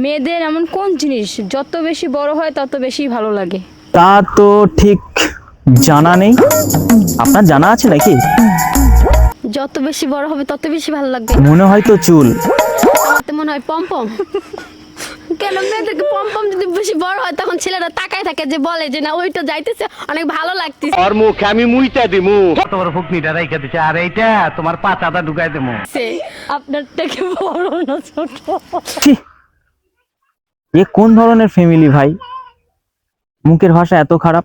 মেয়েদের এমন কোন জিনিস যত বেশি বড় হয় তত বেশি ভালো লাগে? তা তো ঠিক জানা নেই। আপনার জানা আছে নাকি? যত বেশি বড় হবে তত বেশি ভালো লাগবে। মনে হয় তো চুল। আমার তো মনে হয় পম্পম। কেন মেয়েদেরকে পম্পম যদি বেশি বড় হয় তখন ছেলেরা তাকায় থাকে যে বলে যে না ওইটা যাইতেছে অনেক ভালো লাগতেছে। ওর মুখে আমি মুইটা দিমু। তোমার ফুকনিটা রাইখা দিছে আর এইটা তোমার পাতাটা ঢুকাই দিমু। আপনার থেকে বড় না ছোট। এ কোন ধরনের ফ্যামিলি ভাই? মুখের ভাষা এত খারাপ।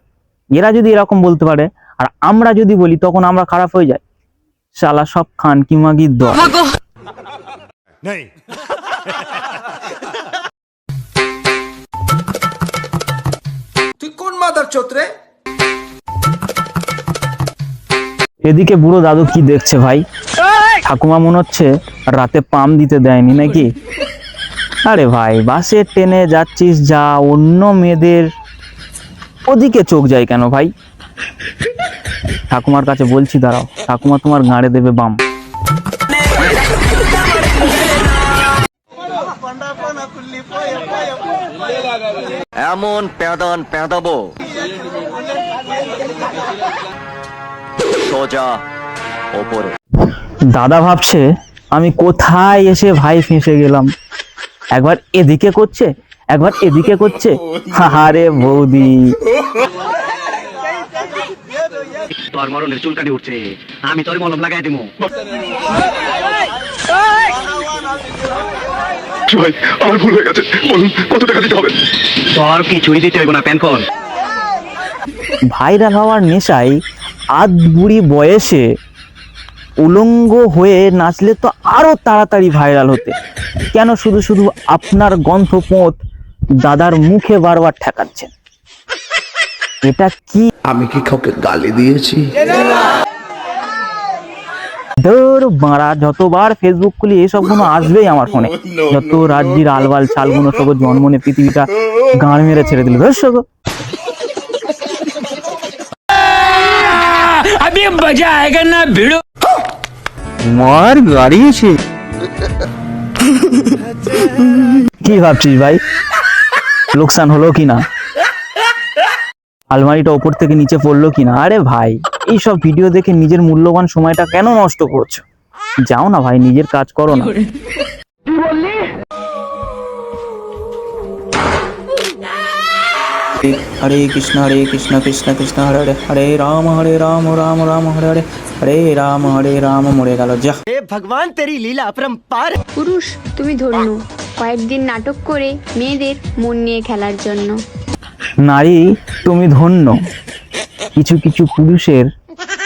এরা যদি এরকম বলতে পারে আর আমরা যদি বলি তখন আমরা খারাপ হয়ে যাই। শালা সব খান কি মাগির দল। তুই কোন মাদার চোত্রে এদিকে বুড়ো দাদু কি দেখছে ভাই? ঠাকুমা মনে হচ্ছে রাতে পাম দিতে দেয়নি নাকি? আরে ভাই বাসে ট্রেনে যাচ্ছিস যা অন্য মেয়েদের ওদিকে চোখ যায় কেন ভাই? ঠাকুমার কাছে বলছি দাঁড়াও ঠাকুমা তোমার গাঁড়ে দেবে বাম। এমন প্যাদান প্যাদাবো। সোজা ওপরে। দাদা ভাবছে আমি কোথায় এসে ভাই ফেঁসে গেলাম? একবার এদিকে করছে একবার এদিকে করছে। আরে বৌদি। তোর মরণের চুলকানি উঠছে। আমি তোর মলম লাগাই দিমু। ভাই আমার ভুল হয়ে গেছে। বলুন কত টাকা দিতে হবে? তোর কিছুই দিতে হইব না ভাইরাল হওয়ার নেশায় আধ বুড়ি বয়সে উলঙ্গ হয়ে নাচলে তো আরও তাড়াতাড়ি ভাইরাল হতে। কেন শুধু শুধু আপনার গন্ধপোঁত দাদার মুখে বারবার ঠেকাচ্ছেন এটা কি? আমি কি কাউকে গালি দিয়েছি? ধর বাঁড়া যতবার ফেসবুক খুলি এসবগুলো আসবেই আমার ফোনে যত রাজ্যের আলবাল ছালগুলো সব জন্মনে পৃথিবীটা গাঁড় মেরে ছেড়ে দিল। ধর সগো মার গাড়ি এসে কি ভাবছিস ভাই? লোকসান হলো কি না? আলমারিটা ওপর থেকে নিচে পড়ল কিনা আরে ভাই এইসব ভিডিও দেখে নিজের মূল্যবান সময়টা কেন নষ্ট করছ? যাও না ভাই নিজের কাজ করো না। হরে কৃষ্ণ হরে কৃষ্ণ কৃষ্ণ কৃষ্ণ হরে হরে হরে রাম হরে রাম রাম রাম হরে হরে হরে রাম হরে রাম মরে গেল। যা। হে ভগবান তেরি লীলা অপরম্পার। পুরুষ তুমি ধন্য। কয়েকদিন নাটক করে মেয়েদের মন নিয়ে খেলার জন্য। নারী তুমি ধন্য। কিছু কিছু পুরুষের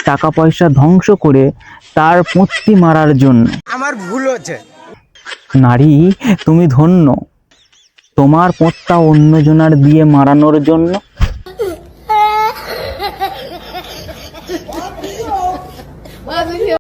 টাকা পয়সা ধ্বংস করে তার পত্তি মারার জন্য। আমার ভুল হচ্ছে। নারী তুমি ধন্য। তোমার পত্তা অন্যজনার দিয়ে মারানোর জন্য